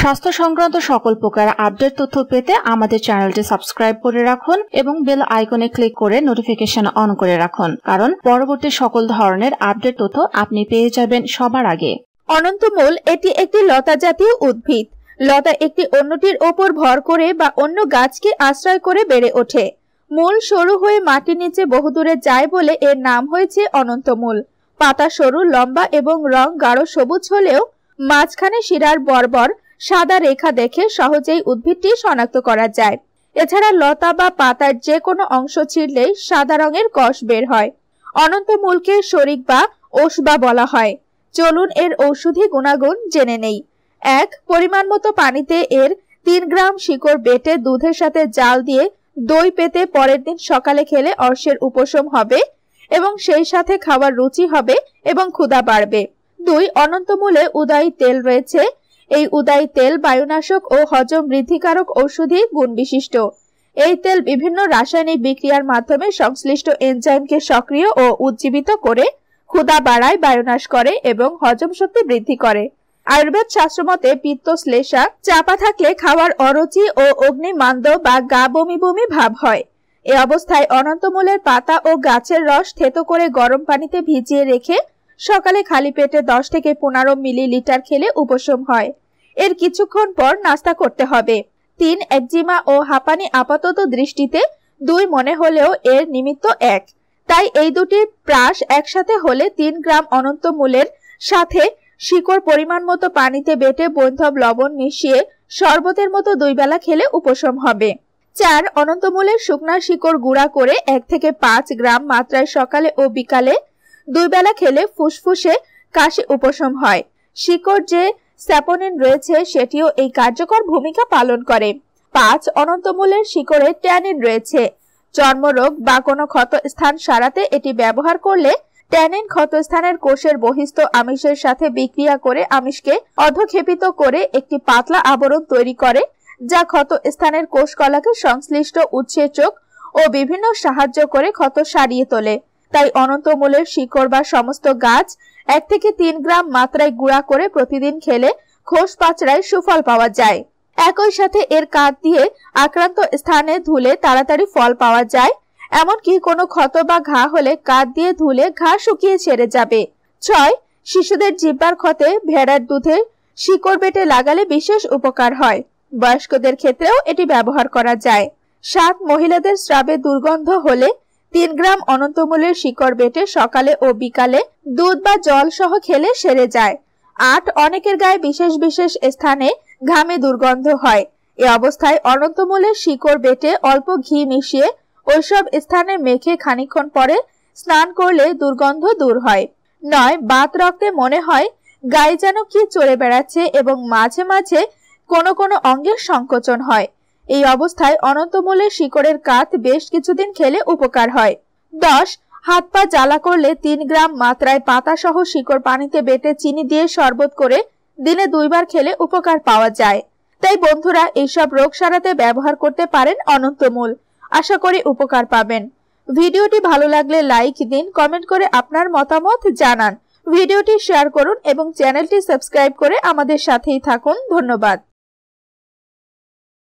স্বাস্থ্য সংক্রান্ত সকল প্রকার আপডেট তথ্য পেতে আমাদের চ্যানেলটি সাবস্ক্রাইব করে রাখুন এবং বেল আইকনে ক্লিক করে নোটিফিকেশন অন করে রাখুন। কারণ পরবর্তী সকল ধরনের আপডেট তথ্য আপনি পেয়ে যাবেন সবার আগে। অনন্তমূল, এটি একটি লতা জাতীয় উদ্ভিদ। লতা একটি অন্যটির ওপর ভর করে বা অন্য গাছকে আশ্রয় করে বেড়ে ওঠে। মূল সরু হয়ে মাটির নিচে বহুদূরে যায় বলে এর নাম হয়েছে অনন্তমূল। পাতা সরু, লম্বা এবং রং গাঢ় সবুজ হলেও মাঝখানে শিরার বর্বর সাদা রেখা দেখে সহজেই উদ্ভিদটি শনাক্ত করা যায়। এছাড়া লতা বা পাতার যে কোনো অংশ ছিঁড়লেই সাদা রঙের কষ বের হয়। অনন্তমূলকে শরিক বা ওষবা বলা হয়। চলুন এর ঔষধি গুণাগুণ জেনে নেই। এক, পরিমাণ মতো পানিতে এর তিন গ্রাম শিকড় বেটে দুধের সাথে জাল দিয়ে দই পেতে পরের দিন সকালে খেলে অর্শের উপশম হবে এবং সেই সাথে খাওয়ার রুচি হবে এবং ক্ষুধা বাড়বে। দুই অনন্তমূলে উদয়ী তেল রয়েছে এই উদয়ী তেল বায়ুনাশক ও হজম বৃদ্ধিকারক ঔষধি গুণ বিশিষ্ট এই তেল বিভিন্ন রাসায়নিক বিক্রিয়ার মাধ্যমে সংশ্লিষ্ট এনজাইমকে সক্রিয় ও উজ্জীবিত করে ক্ষুধা বাড়ায়, বায়ুনাশ করে এবং হজম শক্তি বৃদ্ধি করে। আয়ুর্বেদ শাস্ত্রমতে পিত্ত শ্লেষা চাপা থাকলে খাওয়ার অরুচি ও অগ্নিমান্দ বা গা বমি বমি ভাব হয়। এ অবস্থায় অনন্তমূলের পাতা ও গাছের রস থেতো করে গরম পানিতে ভিজিয়ে রেখে সকালে খালি পেটে দশ থেকে পনেরো মিলিলিটার খেলে উপশম হয়। এর কিছুক্ষণ পর নাস্তা করতে হবে। তিন, একজিমা ও হাঁপানি আপাতত দৃষ্টিতে, দুই মনে হলেও এর নিমিত্ত এক। তাই এই দুটি প্রাস একসাথে হলে তিন গ্রাম অনন্ত মূলের সাথে শিকড় পরিমাণ মতো পানিতে বেটে বৈন্ধব লবণ মিশিয়ে শরবতের মতো দুই বেলা খেলে উপশম হবে। চার অনন্তমূলের শুকনা শিকড় গুঁড়া করে এক থেকে পাঁচ গ্রাম মাত্রায় সকালে ও বিকালে দুই বেলা খেলে ফুসফুসে কাশি উপশম হয়। শিকড় যে স্যাপোনিন রয়েছে সেটিও এই কার্যকর ভূমিকা পালন করে। পাঁচ অনন্তমূলের শিকড়ে ট্যানিন রয়েছে। চর্মরোগ বা কোনো ক্ষত স্থান সারাতে এটি ব্যবহার করলে ট্যানিন ক্ষতস্থানের কোষের বহিস্থ আমিষের সাথে বিক্রিয়া করে আমিষকে অধক্ষেপিত করে একটি পাতলা আবরণ তৈরি করে, যা ক্ষত স্থানের কোষকলাকে সংশ্লিষ্ট উৎসেচক ও বিভিন্ন সাহায্য করে ক্ষত সারিয়ে তোলে। তাই অনন্তমূলের শিকড় বা সমস্ত গাছ এক থেকে তিন গ্রাম মাত্রায় গুঁড়া করে প্রতিদিন খেলে খোস পাচড়ায় সুফল পাওয়া যায়। একই সাথে এর কাঠ দিয়ে আক্রান্ত স্থানে ধুলে তাড়াতাড়ি ফল পাওয়া যায়। এমনকি কোনো ক্ষত বা ঘা হলে কাঠ দিয়ে ধুলে ঘা শুকিয়ে ছেড়ে যাবে। ছয়, শিশুদের জিব্বার ক্ষতে ভেড়ার দুধে শিকড় বেটে লাগালে বিশেষ উপকার হয়। বয়স্কদের ক্ষেত্রেও এটি ব্যবহার করা যায়। সাত, মহিলাদের স্রাবে দুর্গন্ধ হলে তিন গ্রাম অনন্তমূলের শিকড় বেটে সকালে ও বিকালে দুধ বা জল সহ খেলে সেরে যায়। আট অনেকের গায়ে বিশেষ বিশেষ স্থানে ঘামে দুর্গন্ধ হয়। এ অবস্থায় অনন্তমূলের শিকড় বেটে অল্প ঘি মিশিয়ে ওইসব স্থানে মেখে খানিক্ষণ পরে স্নান করলে দুর্গন্ধ দূর হয়। নয়, বাত রক্তে মনে হয় গায়ে যেন কি চড়ে বেড়াচ্ছে এবং মাঝে মাঝে কোনো কোনো অঙ্গের সংকোচন হয়। এই অবস্থায় অনন্তমূলের শিকড়ের কাত বেশ কিছুদিন খেলে উপকার হয়। দশ, হাত পা জ্বালা করলে তিন গ্রাম মাত্রায় পাতা সহ শিকড় পানিতে বেটে চিনি দিয়ে শরবত করে দিনে দুইবার খেলে উপকার পাওয়া যায়। তাই বন্ধুরা, এইসব রোগ সারাতে ব্যবহার করতে পারেন অনন্তমূল। আশা করি উপকার পাবেন। ভিডিওটি ভালো লাগলে লাইক দিন, কমেন্ট করে আপনার মতামত জানান। ভিডিওটি শেয়ার করুন এবং চ্যানেলটি সাবস্ক্রাইব করে আমাদের সাথেই থাকুন। ধন্যবাদ।